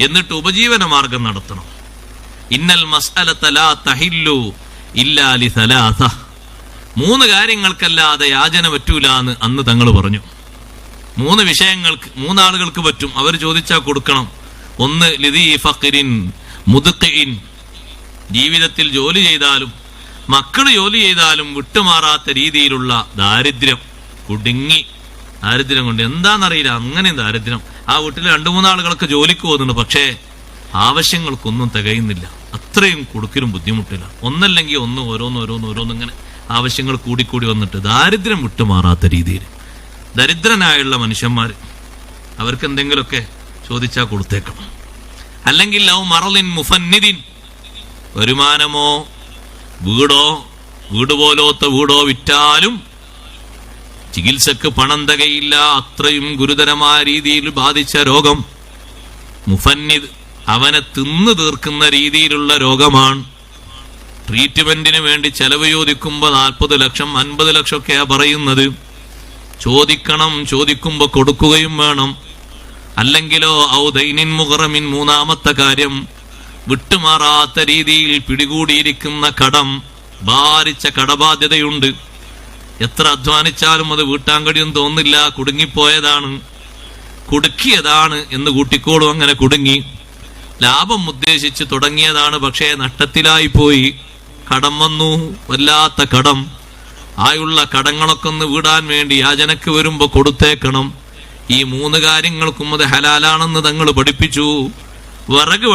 എന്നിട്ട് ഉപജീവന മാർഗം നടത്തണം. ഇന്നൽ മസ്അലത ലാ തഹില്ലു ഇല്ലാ ലി സലാസ. മൂന്ന് കാര്യങ്ങൾക്കല്ലാതെ യാചന പറ്റൂല എന്ന് അന്ന് തങ്ങൾ പറഞ്ഞു. മൂന്ന് വിഷയങ്ങൾക്ക് മൂന്നാളുകൾക്ക് പറ്റും. അവർ ചോദിച്ചാൽ കൊടുക്കണം. ഒന്ന് ലിദീ ഫക്കിരിൻ മുതുക്കിൻ ജീവിതത്തിൽ ജോലി ചെയ്താലും മക്കൾ ജോലി ചെയ്താലും വിട്ടുമാറാത്ത രീതിയിലുള്ള ദാരിദ്ര്യം. കുടുങ്ങി ദാരിദ്ര്യം കൊണ്ട് എന്താണെന്നറിയില്ല അങ്ങനെ ദാരിദ്ര്യം. ആ വീട്ടിൽ രണ്ടു മൂന്നാളുകളൊക്കെ ജോലിക്ക് പോകുന്നുണ്ട് പക്ഷേ ആവശ്യങ്ങൾക്കൊന്നും തികയുന്നില്ല. അത്രയും കൊടുക്കലും ബുദ്ധിമുട്ടില്ല. ഒന്നല്ലെങ്കിൽ ഒന്ന് ഓരോന്ന് ഓരോന്ന് ഓരോന്ന് ഇങ്ങനെ ആവശ്യങ്ങൾ കൂടിക്കൂടി വന്നിട്ട് ദാരിദ്ര്യം വിട്ടുമാറാത്ത രീതിയിൽ. ദരിദ്രനായുള്ള മനുഷ്യന്മാർ അവർക്ക് എന്തെങ്കിലുമൊക്കെ ചോദിച്ചാൽ കൊടുത്തേക്കണം. അല്ലെങ്കിൽ ലവ് മറലിൻ മുഫന്നിദിൻ വരുമാനമോ വീടോ വീട് പോലോത്ത വീടോ വിറ്റാലും ചികിത്സക്ക് പണം തികയില്ല അത്രയും ഗുരുതരമായ രീതിയിൽ ബാധിച്ച രോഗം മുഫന്നിദ് അവനെ തിന്നു തീർക്കുന്ന രീതിയിലുള്ള രോഗമാണ്. ട്രീറ്റ്മെന്റിന് വേണ്ടി ചെലവ് ചോദിക്കുമ്പോൾ നാൽപ്പത് ലക്ഷം അൻപത് ലക്ഷമൊക്കെയാ പറയുന്നത്. ചോദിക്കണം ചോദിക്കുമ്പോ കൊടുക്കുകയും വേണം. അല്ലെങ്കിലോ ഔ ദൈനിൻ മുഹറമിൻ മൂന്നാമത്തെ കാര്യം വിട്ടുമാറാത്ത രീതിയിൽ പിടികൂടിയിരിക്കുന്ന കടം ഭാരിച്ച കടബാധ്യതയുണ്ട്. എത്ര അധ്വാനിച്ചാലും അത് വീട്ടാൻ കഴിയും തോന്നില്ല കുടുങ്ങിപ്പോയതാണ്. കുടുക്കിയതാണ് എന്ന് കൂട്ടിക്കോളും അങ്ങനെ കുടുങ്ങി. ലാഭം ഉദ്ദേശിച്ച് തുടങ്ങിയതാണ് പക്ഷേ നഷ്ടത്തിലായി പോയി. കടം വന്നു വല്ലാത്ത കടം. ആയുള്ള കടങ്ങളൊക്കെ ഒന്ന് വീടാൻ വേണ്ടി യാചനക്ക് വരുമ്പോൾ കൊടുത്തേക്കണം. ഈ മൂന്ന് കാര്യങ്ങൾക്കും അത് ഹലാലാണെന്ന് തങ്ങൾ പഠിപ്പിച്ചു. വിറക്